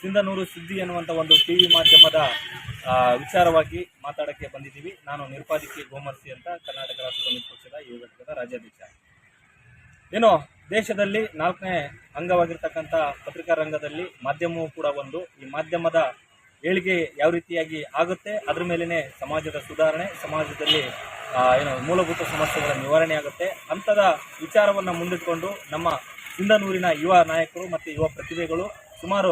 ಸಿಂಧನೂರು ಸುದ್ದಿ ಅನ್ನುವಂಥ ಒಂದು ಟಿ ವಿ ಮಾಧ್ಯಮದ ವಿಚಾರವಾಗಿ ಮಾತಾಡಕ್ಕೆ ಬಂದಿದ್ದೀವಿ. ನಾನು ನಿರ್ಪಾದಿಕೆ ಗೋಮರ್ಸಿ ಅಂತ ಕರ್ನಾಟಕ ರಾಷ್ಟ್ರ ಸಮಿತಿ ಪಕ್ಷದ ಯುವ ಘಟಕದ ರಾಜ್ಯಾಧ್ಯಕ್ಷ. ಏನು, ದೇಶದಲ್ಲಿ ನಾಲ್ಕನೇ ಅಂಗವಾಗಿರ್ತಕ್ಕಂಥ ಪತ್ರಿಕಾ ರಂಗದಲ್ಲಿ ಮಾಧ್ಯಮವೂ ಕೂಡ ಒಂದು. ಈ ಮಾಧ್ಯಮದ ಏಳಿಗೆ ಯಾವ ರೀತಿಯಾಗಿ ಆಗುತ್ತೆ, ಅದ್ರ ಮೇಲೇ ಸಮಾಜದ ಸುಧಾರಣೆ, ಸಮಾಜದಲ್ಲಿ ಏನು ಮೂಲಭೂತ ಸಮಸ್ಯೆಗಳ ನಿವಾರಣೆ ಆಗುತ್ತೆ. ಅಂಥದ ವಿಚಾರವನ್ನು ಮುಂದಿಟ್ಕೊಂಡು ನಮ್ಮ ಸಿಂಧನೂರಿನ ಯುವ ನಾಯಕರು ಮತ್ತು ಯುವ ಪ್ರತಿಭೆಗಳು ಸುಮಾರು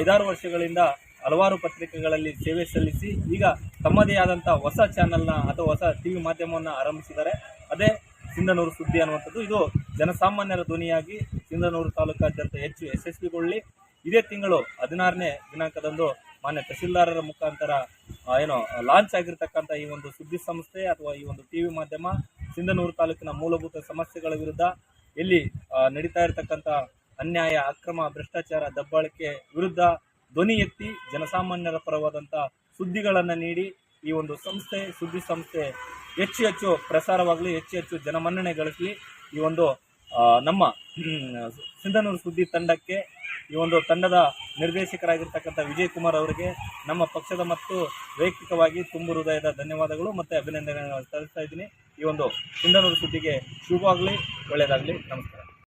ಐದಾರು ವರ್ಷಗಳಿಂದ ಹಲವಾರು ಪತ್ರಿಕೆಗಳಲ್ಲಿ ಸೇವೆ ಸಲ್ಲಿಸಿ ಈಗ ತಮ್ಮದೇ ಆದಂಥ ಹೊಸ ಚಾನೆಲ್ನ ಅಥವಾ ಹೊಸ ಟಿ ವಿ ಮಾಧ್ಯಮವನ್ನು ಆರಂಭಿಸಿದ್ದಾರೆ. ಅದೇ ಸಿಂಧನೂರು ಸುದ್ದಿ ಅನ್ನುವಂಥದ್ದು. ಇದು ಜನಸಾಮಾನ್ಯರ ಧ್ವನಿಯಾಗಿ ಸಿಂಧನೂರು ತಾಲೂಕಾದ್ಯಂತ ಹೆಚ್ಚು ಯಶಸ್ವಿಗೊಳ್ಳಿ. ಇದೇ ತಿಂಗಳು ಹದಿನಾರನೇ ದಿನಾಂಕದಂದು ಮಾನ್ಯ ತಹಸೀಲ್ದಾರರ ಮುಖಾಂತರ ಏನೋ ಲಾಂಚ್ ಆಗಿರ್ತಕ್ಕಂಥ ಈ ಒಂದು ಸುದ್ದಿ ಸಂಸ್ಥೆ ಅಥವಾ ಈ ಒಂದು ಟಿ ವಿ ಮಾಧ್ಯಮ ಸಿಂಧನೂರು ತಾಲೂಕಿನ ಮೂಲಭೂತ ಸಮಸ್ಯೆಗಳ ವಿರುದ್ಧ ಎಲ್ಲಿ ಆ, ನಡೀತಾ ಇರತಕ್ಕಂಥ ಅನ್ಯಾಯ ಅಕ್ರಮ ಭ್ರಷ್ಟಾಚಾರ ದಬ್ಬಾಳಿಕೆ ವಿರುದ್ಧ ಧ್ವನಿ ಎತ್ತಿ ಜನಸಾಮಾನ್ಯರ ಪರವಾದಂಥ ಸುದ್ದಿಗಳನ್ನು ನೀಡಿ ಈ ಒಂದು ಸಂಸ್ಥೆ ಸುದ್ದಿ ಸಂಸ್ಥೆ ಹೆಚ್ಚು ಹೆಚ್ಚು ಪ್ರಸಾರವಾಗಲಿ ಹೆಚ್ಚು ಹೆಚ್ಚು ಜನಮನ್ನಣೆ ಗಳಿಸಲಿ. ಈ ಒಂದು ನಮ್ಮ ಸಿಂಧನೂರು ಸುದ್ದಿ ತಂಡಕ್ಕೆ ಈ ಒಂದು ತಂಡದ ನಿರ್ದೇಶಕರಾಗಿರ್ತಕ್ಕಂಥ ವಿಜಯ್ ಕುಮಾರ್ ಅವರಿಗೆ ನಮ್ಮ ಪಕ್ಷದ ಮತ್ತು ವೈಯಕ್ತಿಕವಾಗಿ ತುಂಬು ಹೃದಯದ ಧನ್ಯವಾದಗಳು ಮತ್ತು ಅಭಿನಂದನೆಗಳನ್ನು ಸಲ್ಲಿಸ್ತಾ ಇದ್ದೀನಿ. ಈ ಒಂದು ಸಿಂಧನೂರು ಸುದ್ದಿಗೆ ಶುಭವಾಗಲಿ. ಒಳ್ಳೆಯದಾಗಲಿ ನಮಸ್ಕಾರ